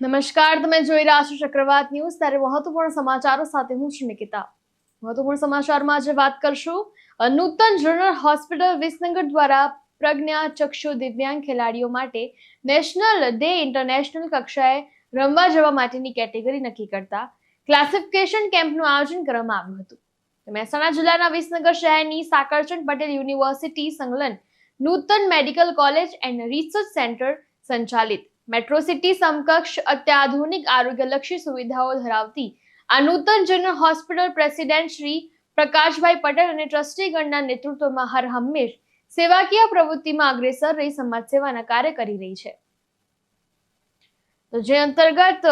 નમસ્કાર, તમે જોઈ રહ્યા છો ચક્રવાત ન્યૂઝ. ત્યારે મહત્વપૂર્ણ સમાચારો સાથે હું છું નિકિતા. મહત્વપૂર્ણ સમાચારમાં આજે વાત કરશું. નૂતન જનરલ હોસ્પિટલ વિસનગર દ્વારા પ્રજ્ઞા, ચક્ષુ, દિવ્યાંગ ખેલાડીઓ માટે નેશનલ ડે ઇન્ટરનેશનલ કક્ષાએ રમવા જવા માટેની કેટેગરી નક્કી કરતા ક્લાસિફિકેશન કેમ્પનું આયોજન કરવામાં આવ્યું હતું. મહેસાણા જિલ્લાના વિસનગર શહેરની સાકરચંદ પટેલ યુનિવર્સિટી સંકલન Nutan medical college and research centre સંચાલિત મેટ્રો સિટી સમકક્ષ અત્યાધુનિક આરોગ્યલક્ષી સુવિધાઓ ધરાવતી આ Nutan general hospital president Shri Prakashbhai Patel અને ટ્રસ્ટીગણના નેતૃત્વમાં હર હંમેશ સેવાકીય પ્રવૃત્તિમાં અગ્રેસર રહી સમાજ સેવાના કાર્ય કરી રહી છે. તો જે અંતર્ગત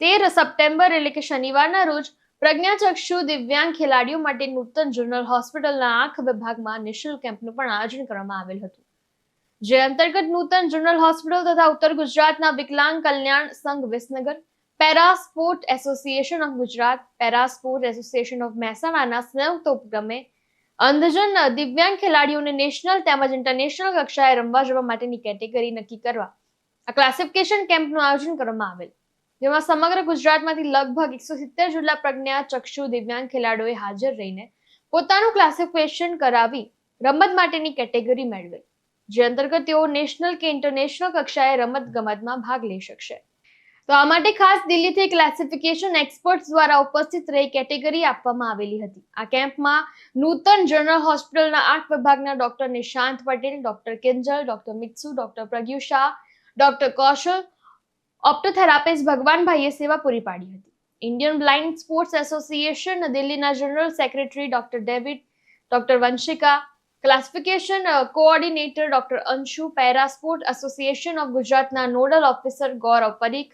તેર સપ્ટેમ્બર એટલે કે શનિવારના રોજ પ્રજ્ઞાચક્ષુ દિવ્યાંગ ખેલાડીઓ માટે નૂતન જનરલ હોસ્પિટલના આંખ વિભાગમાં નિઃશુલ્ક કેમ્પનું પણ આયોજન કરવામાં આવેલ હતું. જે અંતર્ગત નૂતન જનરલ હોસ્પિટલ તથા ઉત્તર ગુજરાતના વિકલાંગ કલ્યાણ સંઘ Visnagar para sport association of Gujarat, para sport association of મહેસાણાના સંયુક્ત ઉપક્રમે અંધજન દિવ્યાંગ ખેલાડીઓને નેશનલ તેમજ ઇન્ટરનેશનલ કક્ષાએ રમવા જવા માટેની કેટેગરી નક્કી કરવા આ ક્લાસિફિકેશન કેમ્પનું આયોજન કરવામાં આવેલ. જેમાં સમગ્ર ગુજરાતમાંથી લગભગ એકસો સિત્તેર જેટલા પ્રજ્ઞા, ચક્ષુ, દિવ્યાંગ ખેલાડીઓએ હાજર રહીને પોતાનું ક્લાસિફિકેશન કરાવી રમત માટેની કેટેગરી મેળવેલ. જે અંતર્ગત તેઓ નેશનલ કે ઇન્ટરનેશનલ કક્ષાએ રમત ગમતમાં ભાગ લઈ શકશે. તો આ માટે ખાસ દિલ્હીથી ક્લાસિફિકેશન એક્સપર્ટ્સ દ્વારા ઉપસ્થિત રહી કેટેગરી આપવામાં આવેલી હતી. આ કેમ્પમાં નૂતન જનરલ હોસ્પિટલના આઠ વિભાગના doctor Nishant Patel doctor Kinjal doctor Mitsu doctor Pragyu Shah doctor Kaushal optotherapist ભગવાનભાઈએ સેવા પૂરી પાડી હતી. ઇન્ડિયન બ્લાઇન્ડ સ્પોર્ટ્સ એસોસિએશન દિલ્હીના general secretary doctor David doctor Vanshika classification coordinator doctor Anshu para sport association of ગુજરાતના nodal officer Gaurav Parikh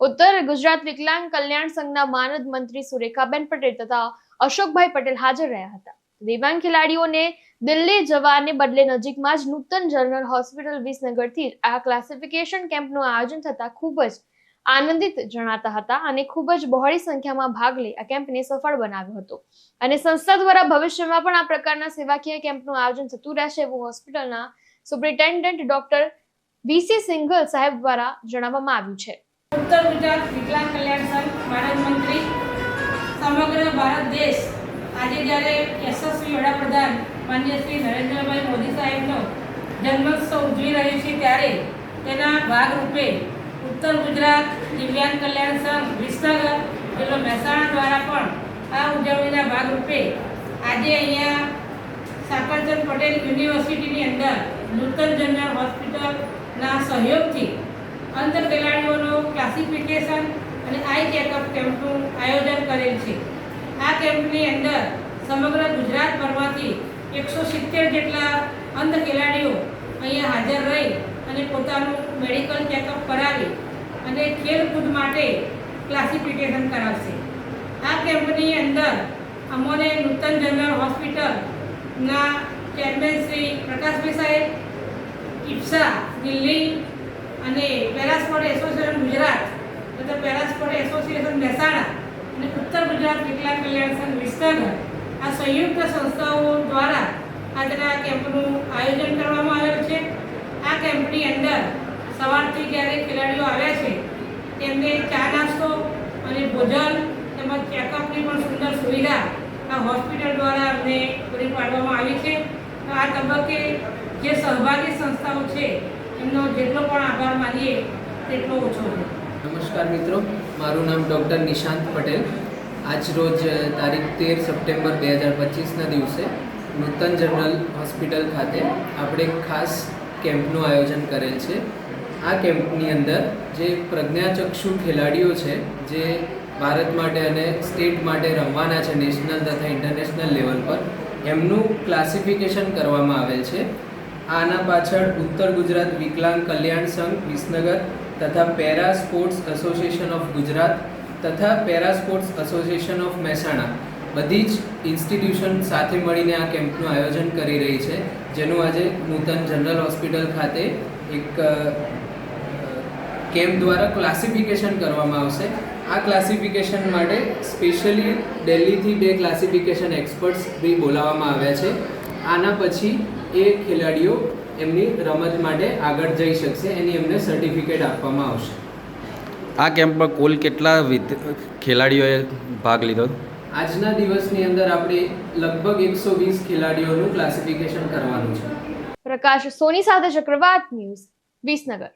ઉત્તર ગુજરાત વિકલાંગ કલ્યાણ સંઘના માનદ મંત્રી સુરેખાબેન પટેલ તથા અશોકભાઈ પટેલ હાજર રહ્યા હતા દિવ્યાંગ ખેલાડીઓને દિલ્હી જવાને બદલે નજીકમાં જ નૂતન જનરલ હોસ્પિટલ વિસનગરથી આ ક્લાસિફિકેશન કેમ્પનું આયોજન થતા ખૂબ જ આનંદિત જણાતા હતા અને ખૂબ જ બહોળી સંખ્યામાં ભાગ લઈ આ કેમ્પને સફળ બનાવ્યો હતો. અને સંસ્થા દ્વારા ભવિષ્યમાં પણ આ પ્રકારના સેવાકીય કેમ્પનું આયોજન થતું રહેશે એવું હોસ્પિટલના સુપ્રિન્ટેન્ડન્ટ ડોક્ટર વીસી સિંઘલ સાહેબ દ્વારા જણાવવામાં આવ્યું છે. ઉત્તર ગુજરાત વિકલાંગ કલ્યાણ સંઘ માનદ મંત્રી, સમગ્ર ભારત દેશ આજે જ્યારે યશસ્વી વડાપ્રધાન માન્ય શ્રી નરેન્દ્રભાઈ મોદી સાહેબનો જન્મોત્સવ ઉજવી રહ્યું છે ત્યારે તેના ભાગરૂપે ઉત્તર ગુજરાત, દિવ્યાંગ કલ્યાણ સંઘ વિસનગર જિલ્લો મહેસાણા દ્વારા પણ આ ઉજવણીના ભાગરૂપે આજે અહીંયા સાકરચંદ પટેલ યુનિવર્સિટીની અંદર નૂતન જનરલ હોસ્પિટલના સહયોગથી અંધ ખેલાડીઓનું ક્લાસિફિકેશન અને આઈ ચેકઅપ કેમ્પનું આયોજન કરેલ છે. આ કેમ્પની અંદર સમગ્ર ગુજરાતભરમાંથી એકસો સિત્તેર જેટલા અંધ ખેલાડીઓ અહીંયા હાજર રહી અને પોતાનું મેડિકલ ચેકઅપ કરાવી અને ખેલકૂદ માટે ક્લાસિફિકેશન કરાવશે. આ કેમ્પની અંદર અમોને નૂતન જનરલ હોસ્પિટલના ચેરમેન શ્રી પ્રકાશભાઈ સાહેબ ઇપ્સા દિલ્હી અને પેરાસ્પોર્ટ એસોસિએશન ગુજરાત તથા પેરાસ્પોર્ટ એસોસિએશન મહેસાણા અને ઉત્તર ગુજરાત વિકલાંગ કલ્યાણ સંઘ વિસનગર આ સંયુક્ત સંસ્થાઓ દ્વારા આજના કેમ્પનું આયોજન કરવામાં આવેલ છે. આ કેમ્પની અંદર સવારથી જ્યારે ખેલાડીઓ આવ્યા છે, તેમને ચા નાસ્તો અને ભોજન તેમજ ચેકઅપની પણ સુંદર સુવિધા આ હોસ્પિટલ દ્વારા અમને પૂરી પાડવામાં આવી છે. તો આ તબક્કે જે સહભાગી સંસ્થાઓ છે, એમનો જેટલો પણ આભાર માનીએ, તેટલો ઓછો નમસ્કાર મિત્રો, મારું નામ ડૉક્ટર નિશાંત પટેલ. આજ રોજ તારીખ તેર સપ્ટેમ્બર બે હજાર પચીસના દિવસે નૂતન જનરલ હોસ્પિટલ ખાતે આપણે ખાસ કેમ્પનું આયોજન કરેલ છે. આ કેમ્પની અંદર જે પ્રજ્ઞાચક્ષુ ખેલાડીઓ છે, જે ભારત માટે અને સ્ટેટ માટે રમવાના છે નેશનલ તથા ઇન્ટરનેશનલ લેવલ પર, એમનું ક્લાસિફિકેશન કરવામાં આવેલ છે. આના પાછળ ઉત્તર ગુજરાત વિકલાંગ કલ્યાણ સંઘ, વિસનગર તથા para sports association of Gujarat તથા para sports association of Mehsana બધી જ ઇન્સ્ટિટ્યુશન સાથે મળીને આ કેમ્પનું આયોજન કરી રહી છે, જેનું આજે નૂતન જનરલ હોસ્પિટલ ખાતે એક કેમ્પ દ્વારા ક્લાસિફિકેશન કરવામાં આવશે. આ ક્લાસિફિકેશન માટે સ્પેશિયલી દિલ્હીથી બે ક્લાસિફિકેશન એક્સપર્ટ્સ બી બોલાવવામાં આવ્યા છે. આના પછી એ ખેલાડીઓ એમની રમત માટે આગળ જઈ શકશે, એની એમને સર્ટિફિકેટ આપવામાં આવશે. આ કેમ્પમાં કુલ કેટલા ખેલાડીઓએ ભાગ લીધો? આજના દિવસની અંદર આપણે લગભગ એકસો વીસ ખેલાડીઓનું ક્લાસિફિકેશન કરવાનું છે. પ્રકાશ સોની સાથે ચક્રવાત ન્યૂઝ, વિસનગર.